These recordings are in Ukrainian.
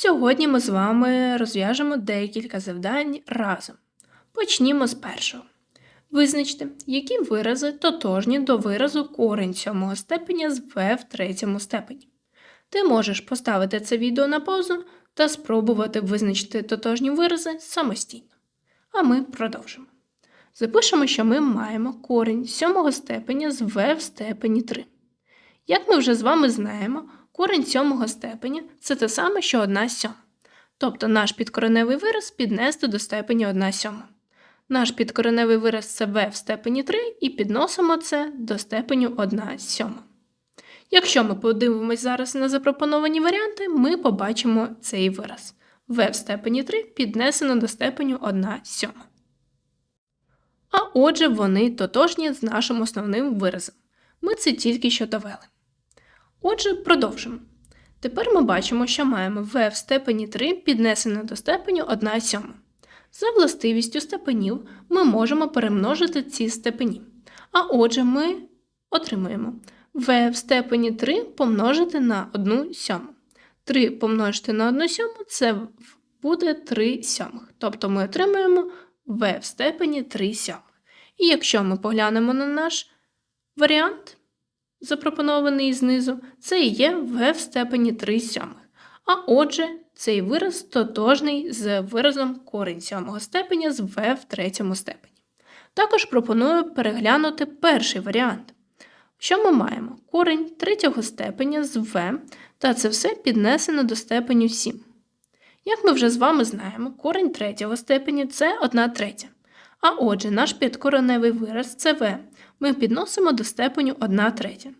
Сьогодні ми з вами розв'яжемо декілька завдань разом. Почнімо з першого. Визначте, які вирази тотожні до виразу корень сьомого степеня з v в третьому степені. Ти можеш поставити це відео на паузу та спробувати визначити тотожні вирази самостійно. А ми продовжимо. Запишемо, що ми маємо корінь сьомого степеня з v в степені 3. Як ми вже з вами знаємо, корінь сьомого степеня це те саме, що 1 сьома. Тобто наш підкореневий вираз піднести до степені 1 сьома. Наш підкореневий вираз це v в степені 3 і підносимо це до степеню 1 сьома. Якщо ми подивимось зараз на запропоновані варіанти, ми побачимо цей вираз. v в степені 3 піднесено до степеню 1 сьома. А отже, вони тотожні з нашим основним виразом. Ми це тільки що довели. Отже, продовжимо. Тепер ми бачимо, що маємо v в степені 3 піднесено до степеню 1 сьома. За властивістю степенів ми можемо перемножити ці степені. А отже, ми отримуємо v в степені 3 помножити на 1 сьому. 3 помножити на 1 сьому це буде 3 сьомих. Тобто ми отримуємо v в степені 3 сьомих. І якщо ми поглянемо на наш варіант, запропонований знизу, це і є v в степені 3 сьомих. А отже, цей вираз тотожний з виразом корінь сьомого степеня з v в третьому степені. Також пропоную переглянути перший варіант. Що ми маємо? Корінь третього степеня з v, та це все піднесено до степеню 7. Як ми вже з вами знаємо, корінь третього степеня це 1 третя. А отже, наш підкореневий вираз це v ми підносимо до степеню 1 третя.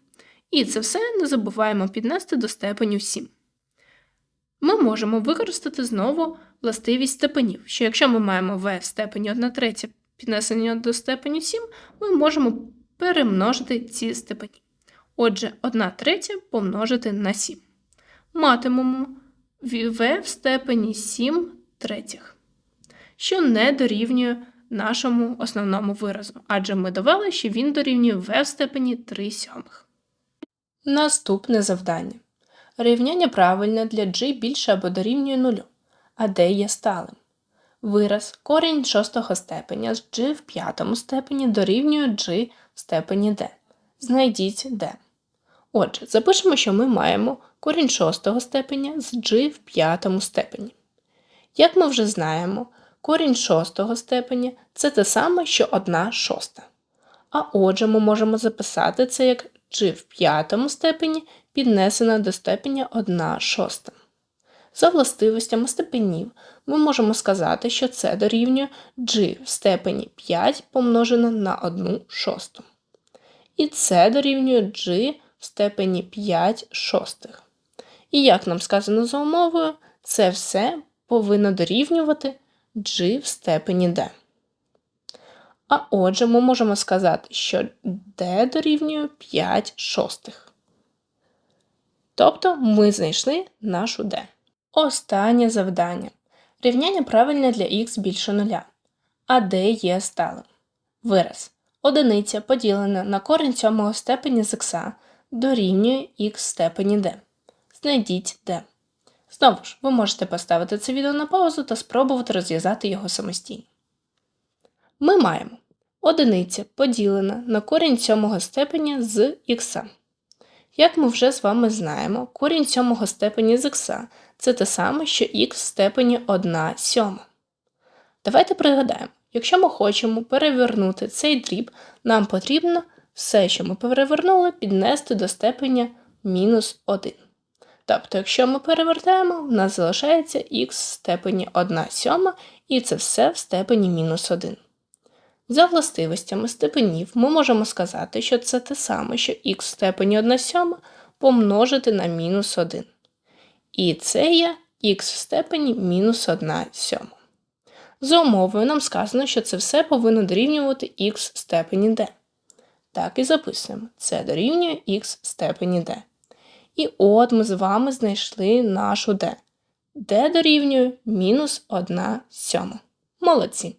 І це все не забуваємо піднести до степеню 7. Ми можемо використати знову властивість степенів, що якщо ми маємо v в степені 1 третя піднесення до степеню 7, ми можемо перемножити ці степені. Отже, 1 третя помножити на 7. Матимемо v в степені 7 третіх, що не дорівнює нашому основному виразу, адже ми довели, що він дорівнює в степені 3 сьомих. Наступне завдання. Рівняння правильне для g більше або дорівнює 0, а d є сталим. Вираз корінь шостого степеня з g в п'ятому степені дорівнює g в степені d. Знайдіть d. Отже, запишемо, що ми маємо корінь шостого степеня з g в п'ятому степені. Як ми вже знаємо, корінь шостого степеня це те саме, що 1 шоста. А отже, ми можемо записати це як g в п'ятому степені піднесена до степеня 1 шоста. За властивостями степенів ми можемо сказати, що це дорівнює g в степені 5 помножено на 1 шосту. І це дорівнює g в степені 5 шостих. І як нам сказано за умовою, це все повинно дорівнювати g в степені d. А отже, ми можемо сказати, що d дорівнює 5 шостих. Тобто ми знайшли нашу d. Останнє завдання. Рівняння правильне для х більше нуля, а d є сталим. Вираз. Одиниця поділена на корінь сьомого степені з х дорівнює х в степені d. Знайдіть d. Знову ж, ви можете поставити це відео на паузу та спробувати розв'язати його самостійно. Ми маємо одиниця поділена на корінь сьомого степеня з х. Як ми вже з вами знаємо, корінь сьомого степені з х це те саме, що х в степені 1 сьома. Давайте пригадаємо, якщо ми хочемо перевернути цей дріб, нам потрібно все, що ми перевернули, піднести до степеня мінус 1. Тобто, якщо ми перевертаємо, в нас залишається х в степені 1 сьома, і це все в степені мінус 1. За властивостями степенів ми можемо сказати, що це те саме, що х в степені 1 сьома помножити на мінус 1. І це є х в степені мінус 1 сьома. За умовою нам сказано, що це все повинно дорівнювати х в степені d. Так і записуємо. Це дорівнює х в степені d. І от ми з вами знайшли нашу d. d дорівнює мінус 1 сьома. Молодці!